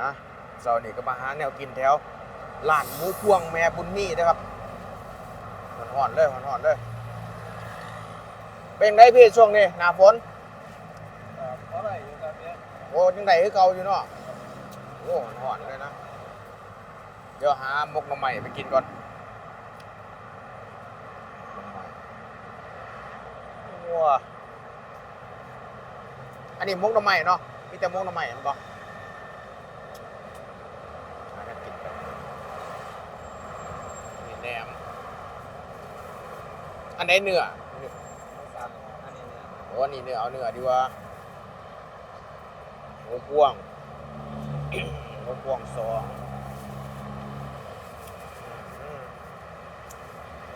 อะเสาร์นี้ก็มาหาแนวกินแถวร้านหมูพวงแม่บุญมีนะครับหอนๆเลยหอนๆเลย เป็นไงพี่ช่วงนี้หน้าฝนเพราะอะไรอยู่ครับเนี่ยโอ้ยังไงคือเก่าอยู่เนาะโอ้หอนๆเลยนะ เดี๋ยวหามกหน่อไม้ไปกินก่อนหน่อไม้ว้าอันนี้มกหน่อไม้เนาะมีแต่มกหน่อไม้เห็นปะหากันกินกันนี่แหนม อั นไหนเนื้อสั่งอันนี้เนี่ยโอ้นี่เนื้อเอาเนื้อดีกว่าหมูพวงหมูพวงสอง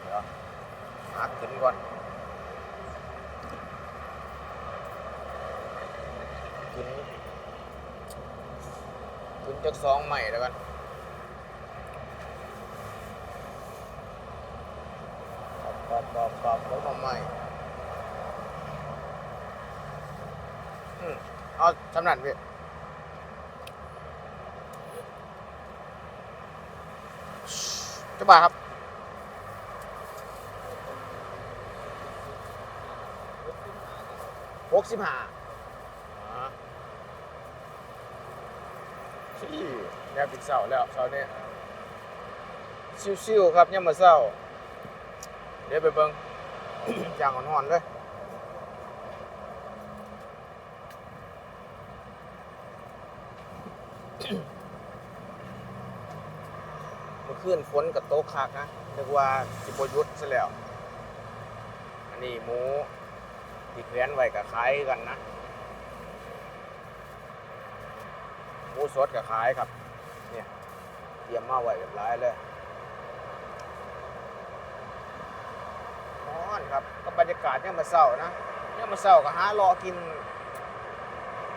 เดี๋ยวหักขึ้นก่อนขึ้นขึ้นจากสองใหม่แล้วกัน ปอบปอบปอบปอบแล้วมาใหม่อืมเอาสำนันพี่เจ้าบ่าครับหกสิบห้าที่แนวปิดเสาแล้วเสาเนี่ยชิวๆครับยังมาเศร้า เดี๋ยวไปเบิ่งอย่างอ่อนๆเลยเมื่อคืนฝนกับโต๊ะคักนะนึกว่าสิบยุทธ์ซะแล้ว อันนี้หมูที่แขวนไว้กับขายกันนะ หมูสดกับขายครับ เนี่ยเตรียมมาไว้แบบร้ายเลย นอนครับก็บรรยากาศเนี่ยมาเศร้านะเนี่ยมาเศร้าก็หารอกิน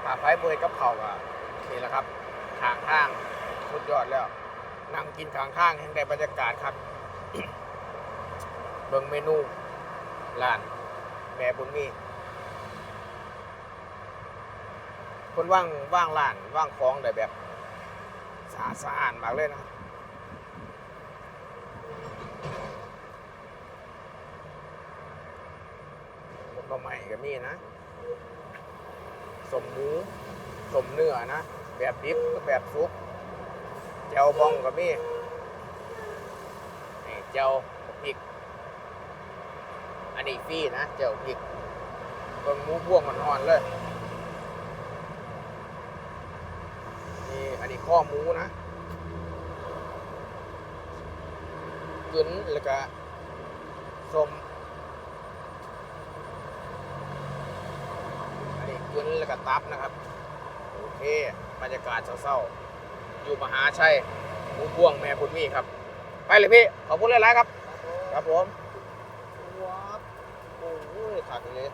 ผาไผ่เบยกับเผาอะนี่แหละครับทางทางสุดยอดแล้วนั่งกินขางข้างแห่งใดบรรยากาศครับ เบิ่งเมนูร้านแม่บุญมีคนว่างว่างร้านว่างของได้แบบสะอาดสะอาดมากเลยนะครับ ก็ใหม่ก็มีนะ สมหมูสมเนื้อนะ แบบดิบก็แบบซุปเจ้าบองก็มีนี่เจ้าพริก อันนี้ฟรีนะเจ้าพริกเบิ่งหมูพวงมันอ่อนเลยนี่อันนี้ข้อหมูนะกึนแล้วก็สม อันนี้กึนแล้วก็ตับนะครับ โอเค บรรยากาศเศร้าๆ อยู่มหาชัยหมูพ่วงแม่คุณมีครับ ไปเลยพี่ ขอบคุณหลายๆครับ ครับผมว้าวโอ้ยขาดเลย